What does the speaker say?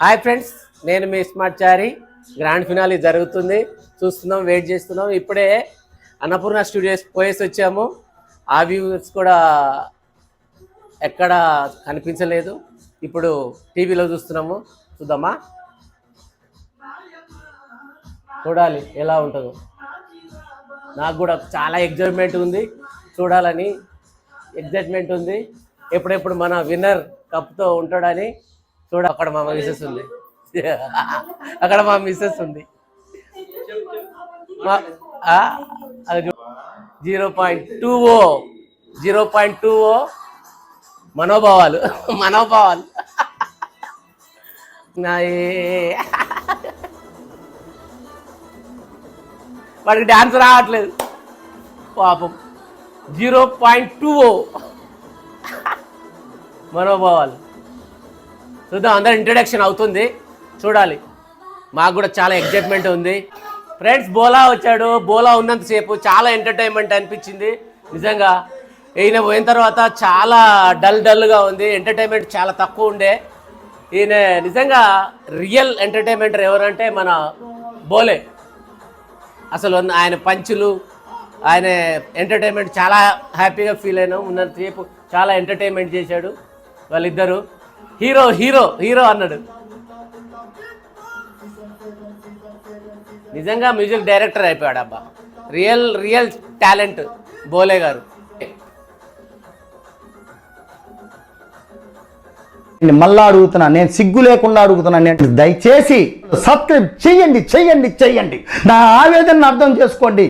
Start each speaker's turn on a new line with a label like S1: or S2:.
S1: Hi friends నేను మీ smart Chari. Grand finale జరుగుతుంది. చూస్తున్నాం వెయిట్ చేస్తున్నాం. ఇప్పుడే అన్నపూర్ణ స్టూడియోస్ పోయేసి వచ్చాము. ఆ వ్యూస్ కూడా ఎక్కడ కనిపించలేదు. ఇప్పుడు టీవీలో చూస్తున్నాము. చూద్దామా? చూడాలి ఎలా ఉంటుందో. నాకు కూడా చాలా ఎగ్జైట్మెంట్ ఉంది. చూడాలని ఎగ్జైట్మెంట్ ఉంది. ఎప్పుడెప్పుడు మన విన్నర్ కప్తో ఉంటాడని చూడ అక్కడ మా మిస్సెస్ ఉంది. అక్కడ మా మిస్సెస్ ఉంది. Zero point two O zero point two O మనోభావాలు మనోభావాలు. వాడికి డ్యాన్స్ రావట్లేదు. పాపం. Zero point two O. మనోభావాలు. చూద్దాం అందరు ఇంట్రడక్షన్ అవుతుంది. చూడాలి. మాకు కూడా చాలా ఎగ్జైట్మెంట్ ఉంది. ఫ్రెండ్స్ బోలా వచ్చాడు. బోలా ఉన్నంతసేపు చాలా ఎంటర్టైన్మెంట్ అనిపించింది. నిజంగా ఈయన పోయిన తర్వాత చాలా డల్ డల్గా ఉంది. ఎంటర్టైన్మెంట్ చాలా తక్కువ ఉండే. ఈయన నిజంగా రియల్ ఎంటర్టైన్మెంటర్ ఎవరంటే మన బోలే. అసలు ఆయన పంచులు ఆయన ఎంటర్టైన్మెంట్ చాలా హ్యాపీగా ఫీల్ అయినాం. ఉన్నంతసేపు చాలా ఎంటర్టైన్మెంట్ చేశాడు. వాళ్ళిద్దరు హీరో హీరో హీరో అన్నాడు. నిజంగా మ్యూజిక్ డైరెక్టర్ అయిపోయాడు అబ్బా రియల్ రియల్ టాలెంట్ బోలే గారు.
S2: నేను మళ్ళా అడుగుతున్నా నేను సిగ్గు లేకుండా అడుగుతున్నా నేను దయచేసి సబ్స్క్రైబ్ చెయ్యండి చెయ్యండి చెయ్యండి నా ఆవేదనను అర్థం చేసుకోండి.